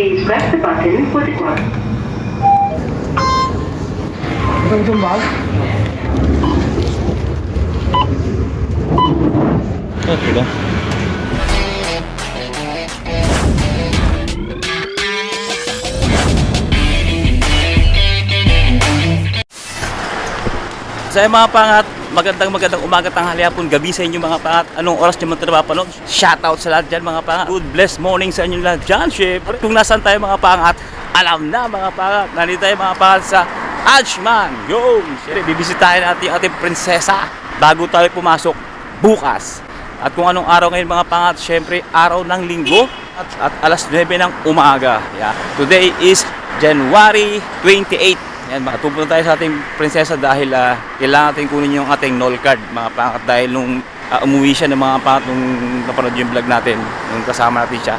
Please press the button for the call. Itong tumbal? Okay lang. Sa mga pangat, magandang magandang umaga, tanghali, hapon, gabi sa inyo mga pangat. Anong oras nyo man ito napapanood? Shoutout sa lahat dyan mga pangat. Good blessed morning sa inyo lahat dyan, syempre. Kung nasan tayo mga pangat, alam na mga pangat. Nandito tayo mga pangat sa Ajman. Yo! Syempre, bibisitahin natin ating prinsesa bago tayo pumasok bukas. At kung anong araw ngayon mga pangat, syempre araw ng linggo at, at alas 9 ng umaga. Yeah. Today is January 28. Yan, mga pupunta tayo sa ating prinsesa dahil ah, kailangan natin kunin yung ating null card mga pangat dahil nung ah, umuwi siya ng mga pangat nung napanood yung vlog natin nung kasama natin siya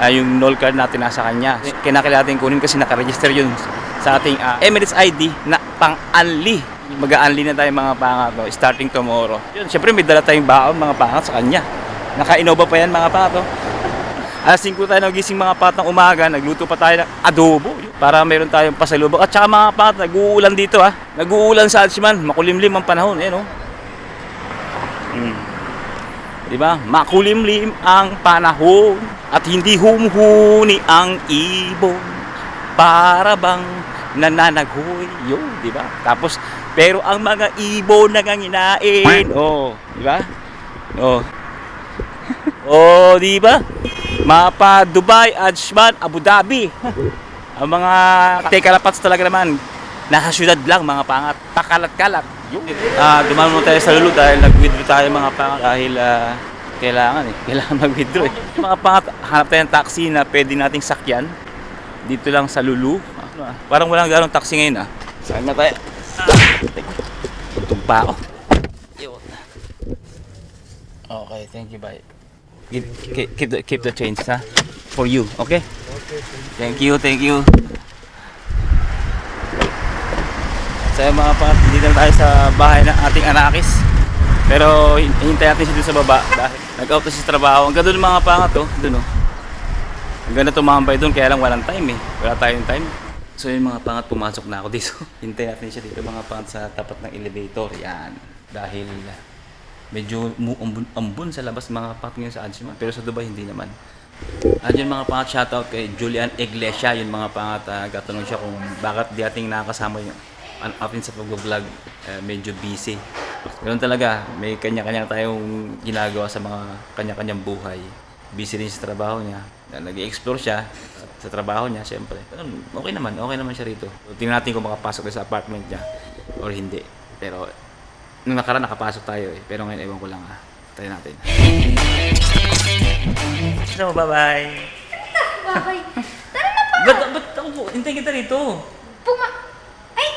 ah, yung null card natin nasa kanya. Kinakailangan natin kunin kasi nakaregister yun sa ating ah, Emirates ID na pang-unli. Mag-unli na tayo mga pangat no, starting tomorrow. Yun, syempre may dala tayong baon mga pangat sa kanya. naka-Innova pa yan mga pangat no? Alas 5 tayo nagising mga pat ng umaga, nagluto pa tayo ng adobo para meron tayong pasalubok. At saka mga pat, nag-uulan dito ha. Nag-uulan sa Alchiman, makulimlim ang panahon. Eh, no? Mm. Di ba? Makulimlim ang panahon at hindi humuhuni ang ibon para bang nananaghoy. Yun, di ba? Tapos, pero ang mga ibon nanganginain. Oh, di ba? Oh. oh, di ba? Mapa Dubai, Ajman, Abu Dhabi. Ang mga tekalapats talaga naman. Nasa syudad lang mga pangat. Pakalat-kalat. Yun. Ah, dumaan muna tayo sa Lulu dahil nag-withdraw tayo mga pangat dahil ah, kailangan eh. Kailangan mag-withdraw eh. Mga pangat, hanap tayo ng taxi na pwede nating sakyan. Dito lang sa Lulu. Ah, Parang walang ganong taxi ngayon ah. Saan na tayo? Tuntong pa ako. Okay, thank you, bye. Keep, keep, keep, the, keep the change, ha? For you, okay? Thank you, thank you. So yung mga pangat, dito na tayo sa bahay ng ating anakis. Pero hin- hintay natin siya dun sa baba dahil nag-out na siya sa trabaho. Ang ganda mga pangat, oh. Dun, oh. Ang ganda tumambay dun, kaya lang walang time, eh. Wala tayong time. So yung mga pangat, pumasok na ako dito. hintay natin siya dito, mga pangat, sa tapat ng elevator. Yan. Dahil medyo ambun, ambun sa labas mga pangat ngayon sa Ajima. Pero sa Dubai, hindi naman. At yun mga pangat, shoutout kay Julian Iglesia. Yun mga pangat, uh, gatanong siya kung bakit di ating nakakasama yung an atin sa pag-vlog. eh, medyo busy. Ganun talaga, may kanya-kanya tayong ginagawa sa mga kanya-kanyang buhay. Busy rin sa trabaho niya. Nag-explore siya sa trabaho niya, siyempre. Okay naman, okay naman siya rito. Tingnan natin kung makapasok sa apartment niya or hindi. Pero nung nakaraan nakapasok tayo eh. Pero ngayon ewan ko lang ah. Tayo natin. So, bye-bye. Babay. Tara na pa! Ba't, ba't ako po? Hintayin kita rito. Puma... Ay!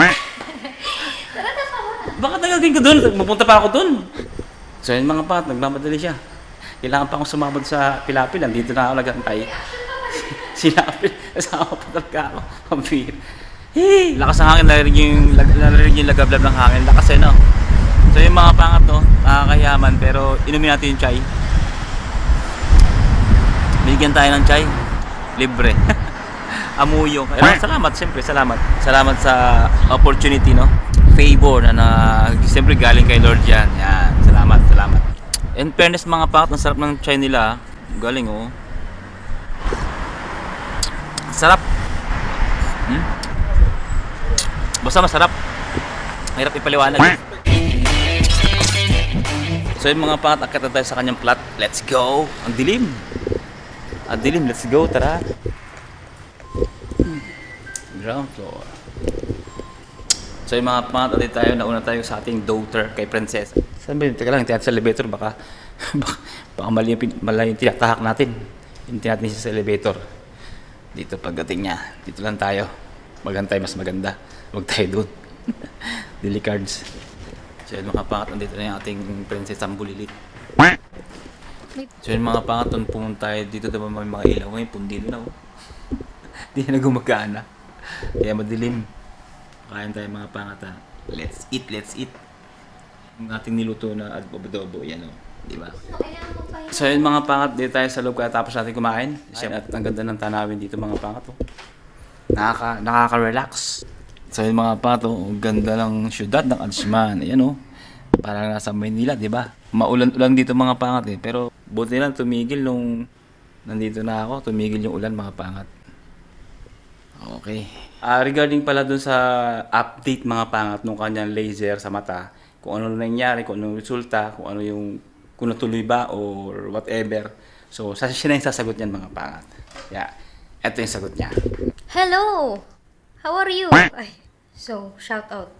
Ay! Tara na pa! Bakit nagagawin ko doon? Pupunta pa ako doon. So yun mga pat, nagmamadali siya. Kailangan pa akong sumabot sa Pilapil. Nandito na ako nagantay. Silapil. Kasama pa talaga ako. Pambir. Hey! Lakas ng hangin. Narinig yung, narinig yung lagablab ng hangin. Lakas eh, no? So yung mga pangat to, nakakayaman. Pero inumin natin yung chai. Bigyan tayo ng chai. Libre. Amuyo. Kaya salamat, siyempre, salamat. Salamat sa opportunity, no? Favor na, na siyempre galing kay Lord yan. Yan, salamat, salamat. In fairness mga pangat, ang sarap ng chai nila. Galing, oh. Sarap. Hmm? Basta masarap. Mahirap ipaliwanag. So yung mga pangat, akit na tayo sa kanyang plot. Let's go! Ang dilim! Ang dilim, let's go, tara! Ground floor. So yung mga pangat, atin tayo, nauna tayo sa ating daughter kay Princess. Saan ba yun? Teka lang, tiyat sa elevator, baka, baka, baka mali yung, mali yung tinatahak natin. Hinti natin siya sa elevator. Dito pagdating niya, dito lang tayo. Magantay, mas maganda. Huwag tayo doon. Dili cards. So yun mga pangat, nandito na yung ating Princess ang bulilit. So yun mga pangat, nung pumunta tayo dito diba may mga ilaw ngayon, pundido na oh. Hindi na gumagana. Kaya madilim. Kain tayo mga pangat ha. Let's eat, let's eat. Yung ating niluto na adobo, yan oh. Di ba? Kailangan mo pa So yun mga pangat, dito tayo sa loob tapos natin kumain. At ang ganda ng tanawin dito mga pangat. Oh. Nakaka, nakaka-relax. So yun mga ang ganda ng syudad ng Adsman. Ayan oh. Parang nasa Maynila, di ba? Maulan-ulan dito mga pangat eh. Pero buti lang tumigil nung nandito na ako. Tumigil yung ulan mga pangat. Okay. Ah, regarding pala dun sa update mga pangat nung kanyang laser sa mata, kung ano nangyari, kung ano yung resulta, kung ano yung kung natuloy ba or whatever. So, siya na yung sasagot niyan mga pangat. Yeah. Ito yung sagot niya. Hello! How are you? Ay, so, shout out.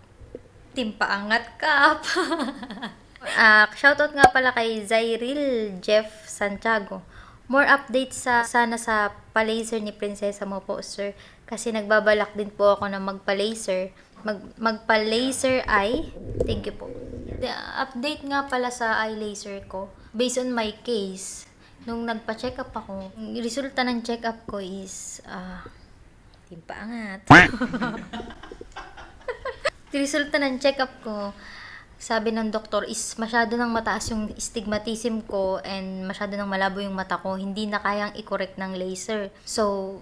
Team Paangat Cup. Ah, shout out nga pala kay Zairil Jeff Santiago. More updates sa sana sa pa-laser ni Prinsesa mo po, sir. Kasi nagbabalak din po ako na magpa-laser. Mag, magpa-laser eye. Thank you po. The update nga pala sa eye laser ko. Based on my case, nung nagpa-check up ako, resulta ng check up ko is, ah, Team Paangat. resulta ng check-up ko, sabi ng doktor is masyado nang mataas yung stigmatism ko and masyado nang malabo yung mata ko. Hindi na kayang i-correct ng laser. So,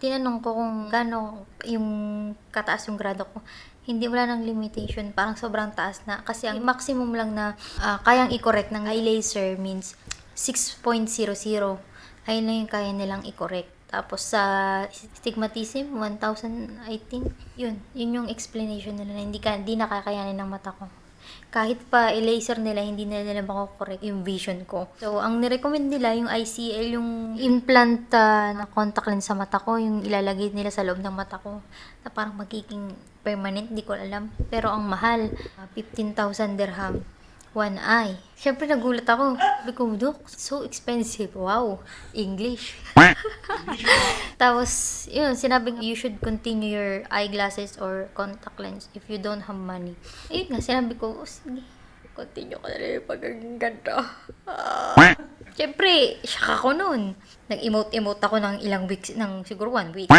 tinanong ko kung gaano yung kataas yung grado ko. Hindi wala ng limitation. Parang sobrang taas na. Kasi ang maximum lang na ah, kayang i-correct ng eye laser means 6.00. Ayun lang yung kaya nilang i-correct. Tapos sa stigmatism, 1,000 I think. Yun, yun yung explanation nila na hindi, ka, hindi nakakayanin ng mata ko. Kahit pa i-laser nila, hindi na nila makakorek yung vision ko. So, ang nirecommend nila, yung ICL, yung implant ah, na contact lens sa mata ko, yung ilalagay nila sa loob ng mata ko, na parang magiging permanent, di ko alam. Pero ang mahal, ah, 15,000 dirham one eye. Siyempre nagulat ako. Sabi ko, Dok, so expensive. Wow. English. Tapos, yun, sinabi ko, you should continue your eyeglasses or contact lens if you don't have money. Ayun nga, sinabi ko, oh, sige, continue ko na rin yung pagkaganda. Ah. Siyempre, shock ako nun. Nag-emote-emote ako ng ilang weeks, ng siguro one week.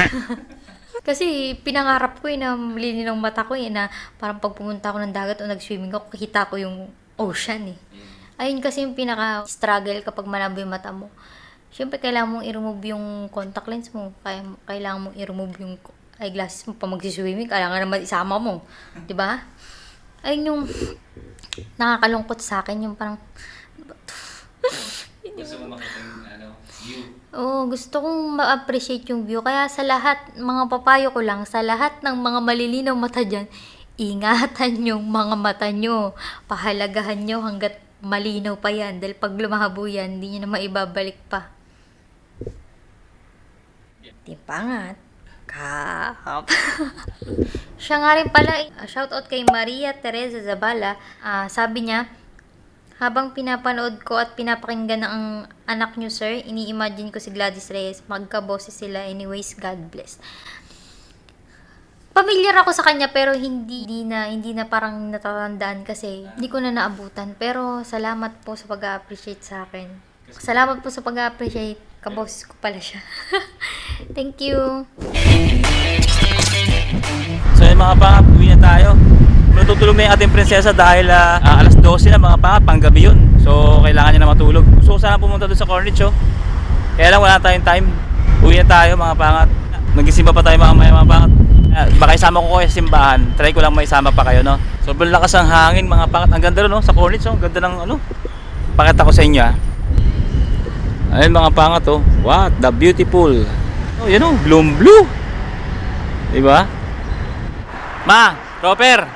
Kasi pinangarap ko eh na lini ng mata ko eh na parang pag pumunta ako ng dagat o nag-swimming ako, kita ko yung ocean eh. Ayun kasi yung pinaka-struggle kapag malabo yung mata mo. Siyempre, kailangan mong i-remove yung contact lens mo. Kaya, kailangan mong i-remove yung eyeglasses mo pa magsiswimming. Kailangan naman isama mo. 'Di ba? Ayun yung nakakalungkot sa akin. Yung parang, Gusto mo makita yung ano, view. Oo, gusto kong ma-appreciate yung view. Kaya sa lahat, mga papayo ko lang, sa lahat ng mga malilinaw mata dyan, ingatan yung mga mata nyo. Pahalagahan nyo hanggat malinaw pa yan. Dahil pag lumahabo yan, hindi nyo na maibabalik pa. Di pangat. Kap. Siya nga rin pala, eh, shoutout kay Maria Teresa Zabala. Ah, sabi niya, habang pinapanood ko at pinapakinggan ng ang anak niyo, sir, ini-imagine ko si Gladys Reyes. Magkaboses sila. Anyways, God bless. Pamilyar ako sa kanya pero hindi, hindi na hindi na parang natatandaan kasi hindi ko na naabutan. Pero salamat po sa pag-appreciate sa akin. Salamat po sa pag-appreciate. Kaboses ko pala siya. Thank you. So yun mga pangat, uwi na tayo. Natutulog na yung ating prinsesa dahil ah, ah, alas 12 na mga pangat, panggabi yun. So kailangan niya na matulog. Gusto ko sana pumunta doon sa Corniche oh. Kaya lang wala tayong time. Uwi na tayo mga pangat. Nagisimba pa tayo mga maya mga pangat. Ah, baka isama ko kayo sa simbahan. Try ko lang may isama pa kayo no. Sobrang lakas ang hangin mga pangat. Ang ganda no sa Corniche oh. Ang ganda ng ano. Pakita ko sa inyo ah. Ayun mga pangat oh. What the beautiful. Oh, yan oh, bloom blue. Diba? Ma, Roper,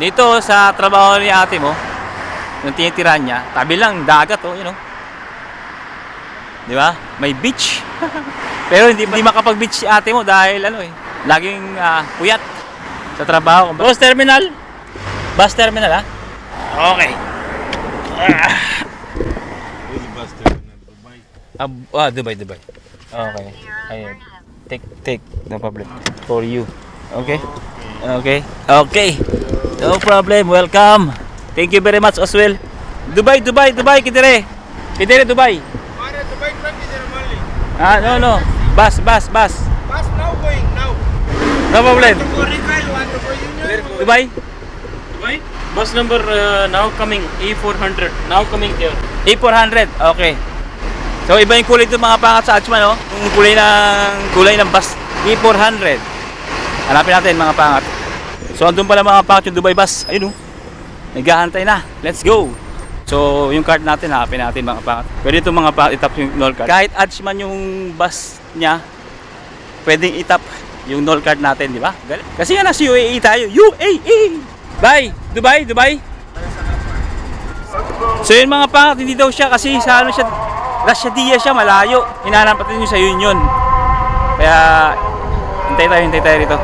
dito sa trabaho ni ate mo, yung tinitirahan niya, tabi lang, dagat oh, yun oh. Di ba? May beach. Pero hindi, hindi makapag-beach si ate mo dahil ano eh, laging ah, puyat sa trabaho. Bus terminal? Bus terminal ah? Okay. Ah, ah, Dubai, Dubai. Okay. Ayun. Take, take, no problem. For you. Okay? Okay. Okay. No problem. Welcome. Thank you very much as well. Dubai, Dubai, Dubai, Kidire. Kidire, Dubai. Mare, Dubai. Ah, no, no. Bus, bus, bus. Bus now going now. No problem. Dubai? Dubai. Bus number uh, now coming E400. Now coming here. A400, okay. So iba yung kulay ito mga pangat sa Achman, no? Yung kulay ng kulay ng bus A400. Hanapin natin mga pangat. So andun pala mga pangat yung Dubai bus. Ayun oh. Naghahantay na. Let's go. So yung card natin, hanapin natin mga pangat. Pwede ito mga pangat itap yung null card. Kahit Achman yung bus niya, pwedeng itap yung null card natin, di ba? Kasi nga nasa UAE tayo. UAE! Bye! Dubai, Dubai! So yun mga pangat, hindi daw siya kasi sa ano siya, Rashadia siya, malayo. Hinahanap natin sa Union. Kaya, hintay tayo, hintay tayo rito.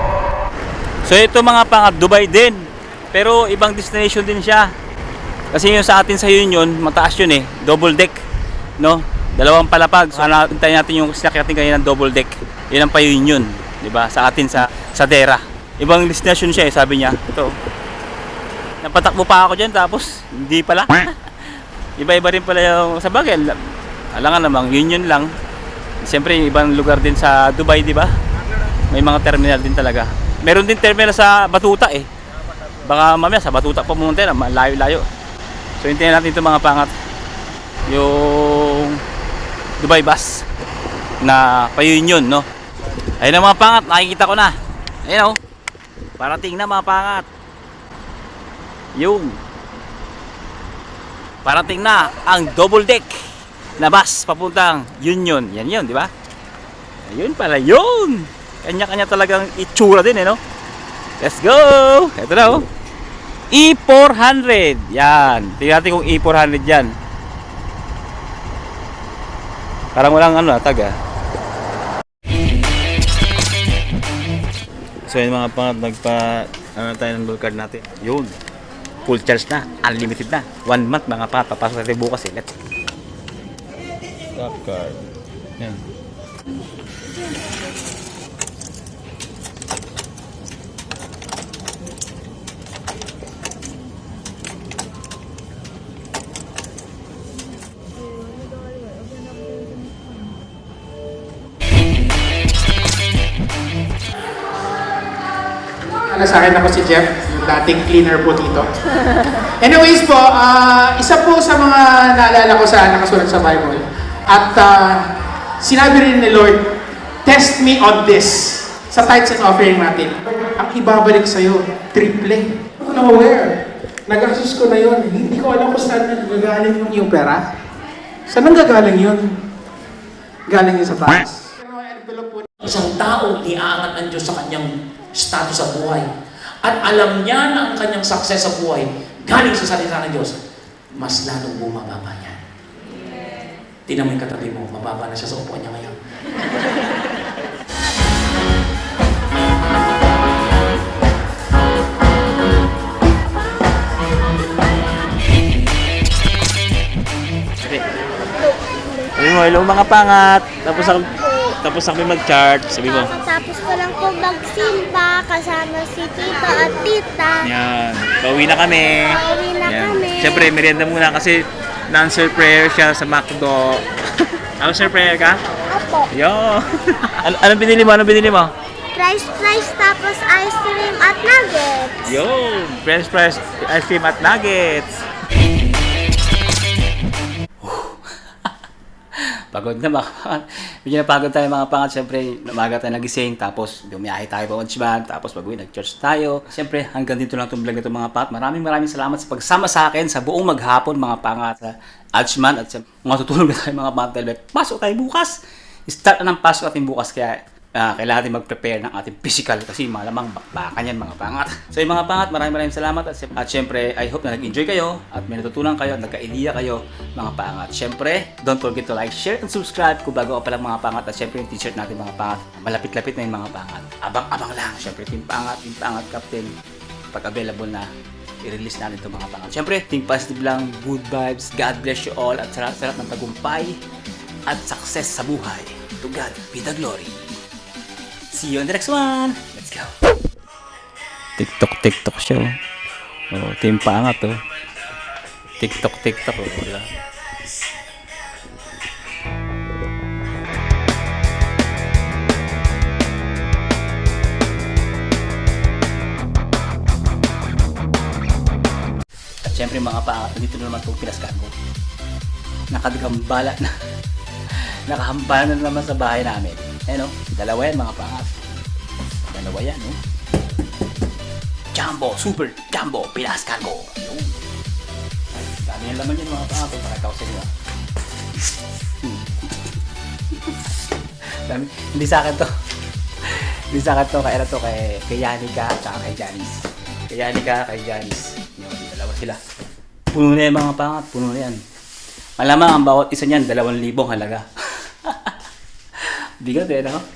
So ito mga pangat, Dubai din. Pero ibang destination din siya. Kasi yung sa atin sa Union, mataas yun eh. Double deck. No? Dalawang palapag. So hintayin natin yung sinakyan natin kanina ng double deck. Yun ang pa Union. 'Di ba Sa atin sa, sa Dera. Ibang destination siya eh, sabi niya. Ito. Napatakbo pa ako dyan tapos hindi pala. Iba-iba rin pala yung sa bagay. Alangan namang Union lang. Siyempre ibang lugar din sa Dubai, di ba? May mga terminal din talaga. Meron din terminal sa Batuta eh. Baka mamaya sa Batuta pumunta na, layo-layo. So hintayin natin ito mga pangat. Yung Dubai bus na pa-union, no? Ayun ang mga pangat, nakikita ko na. Ayun oh. Parating na mga pangat. Yung parating na ang double deck na bus papuntang Union. Yan yun, di ba? Ayun pala yun. Kanya-kanya talagang itsura din eh, no? Let's go! Ito na oh. E400. Yan. Tingnan natin kung E400 yan. Parang walang ano, tag ah. So yun mga pangat, nagpa, ano tayo ng gold card natin. Yun. Full charge na. Unlimited na. One month mga pangat. Papasok natin bukas eh. Let's Stop card. Sa akin ako si Jeff, yung dating cleaner po dito. Anyways po, ah, isa po sa mga naalala ko sa nakasulat sa Bible. At ah, sinabi rin ni Lord, test me on this sa tithes and offering natin. Ang ibabalik sa'yo, triple. Ako na aware. Nag-asus ko na yun. Hindi ko alam kung saan nagagaling yung iyong pera. Saan nang gagaling yun? Galing yun sa taas. Isang taong iaangat ng Diyos sa kanyang status sa buhay. At alam niya na ang kanyang success sa buhay galing sa salita ng Diyos. Mas lalong bumababa yan. Tingnan mo yung katabi mo, mababa na siya sa upuan niya ngayon. Sabi mo, hello mga pangat. Tapos ako, tapos ako mag-chart. Sabi mo, Tapos ko lang po magsimba kasama si tita at tita. yan. Pauwi na kami. Pauwi na kami. Siyempre, merienda muna kasi non-sir prayer siya sa McDo. Sir prayer ka? Opo. Yo. ano, anong binili mo? Anong binili mo? Fries, fries, tapos ice cream at nuggets. Yo, French fries, ice cream at nuggets. Pagod na mga Medyo napagod tayo mga pangat. Siyempre, umaga tayo nagising. Tapos, bumiyahe tayo pa Onchman. Tapos, pag-uwi, nag-church tayo. Siyempre, hanggang dito lang itong vlog ito mga pangat. Maraming maraming salamat sa pagsama sa akin sa buong maghapon mga pangat. Sa Adchman at sa mga tutulong na tayo mga pangat. Pasok tayo bukas. Start na ng pasok natin bukas. Kaya, ah, kailangan natin mag-prepare ng ating physical kasi malamang bakbakan yan mga pangat. So yung mga pangat, maraming maraming salamat at, at syempre, I hope na nag-enjoy kayo at may natutunan kayo at nagka-idea kayo mga pangat. Syempre, don't forget to like, share, and subscribe kung bago pa lang mga pangat at syempre yung t-shirt natin mga pangat. Malapit-lapit na yung mga pangat. Abang-abang lang. Syempre, Team Pangat, Team Pangat Captain. Pag available na, i-release natin itong mga pangat. Syempre, think positive lang, good vibes, God bless you all at sarap-sarap ng tagumpay at success sa buhay. To God be the glory. See you on the next one. Let's go. TikTok, TikTok siya. Oh, oh team pangat oh. TikTok, TikTok oh. Wala. At syempre mga pangat, dito na naman itong pinaskan ko. nakagambala na. Nakahambala na naman sa bahay namin. Ayun oh, dalawa yan mga pangat. Dalawa yan, oh. Jumbo, super jumbo, Pilas Cargo. Ayun. Dami yung laman yun mga pangat. Pakita ko sa ah. Dami. Hindi sa akin to. Hindi sa akin to. Kaya na to kay, kay Yanika at saka kay Janice. Kay Yanika, kay Janice. Yun, dalawa sila. Puno na yan mga pangat. Puno na yan. Malamang ang bawat isa niyan, dalawang libong halaga. Bigat eh, no?